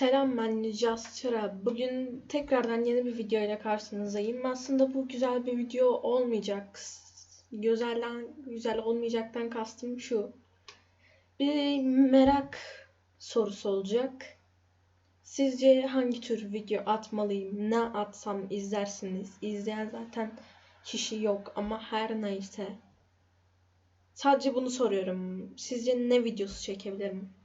Selam ben Just Çıra. Bugün tekrardan yeni bir video ile karşınızdayım. Aslında bu güzel bir video olmayacak. Güzelden, güzel olmayacaktan kastım şu. Bir merak sorusu olacak. Sizce hangi tür video atmalıyım? Ne atsam izlersiniz? İzleyen zaten kişi yok ama her neyse. Sadece bunu soruyorum. Sizce ne videosu çekebilirim?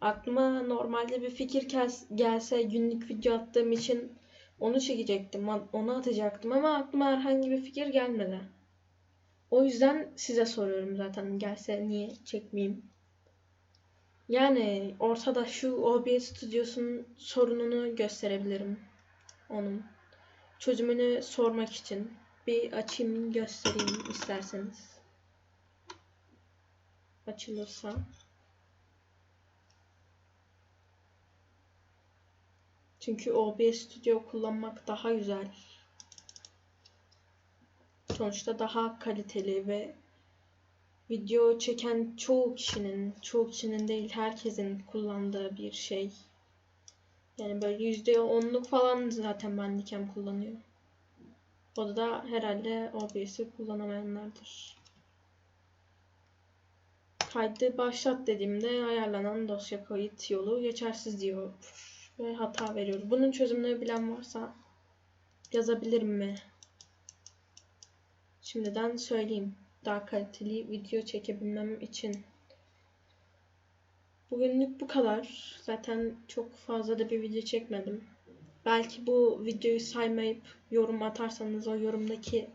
Aklıma normalde bir fikir gels- gelse günlük video attığım için onu çekecektim, onu atacaktım ama aklıma herhangi bir fikir gelmedi. O yüzden size soruyorum zaten gelse niye çekmeyeyim. Yani ortada şu OBS stüdyosunun sorununu gösterebilirim. Onun çözümünü sormak için bir açayım göstereyim isterseniz. Açılırsa. Çünkü OBS Studio kullanmak daha güzel. Sonuçta daha kaliteli ve video çeken çoğu kişinin, çoğu kişinin değil herkesin kullandığı bir şey. Yani böyle %10'luk falan zaten Bandicam kullanıyor. O da herhalde OBS'i kullanamayanlardır. Kaydı başlat dediğimde ayarlanan dosya kayıt yolu geçersiz diyor ve hata veriyor. Bunun çözümünü bilen varsa yazabilir mi? Şimdiden söyleyeyim. Daha kaliteli video çekebilmem için. Bugünlük bu kadar. Zaten çok fazla da bir video çekmedim. Belki bu videoyu saymayıp yorum atarsanız o yorumdaki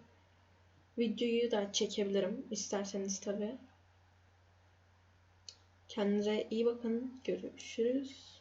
videoyu da çekebilirim. isterseniz tabi. Kendinize iyi bakın. Görüşürüz.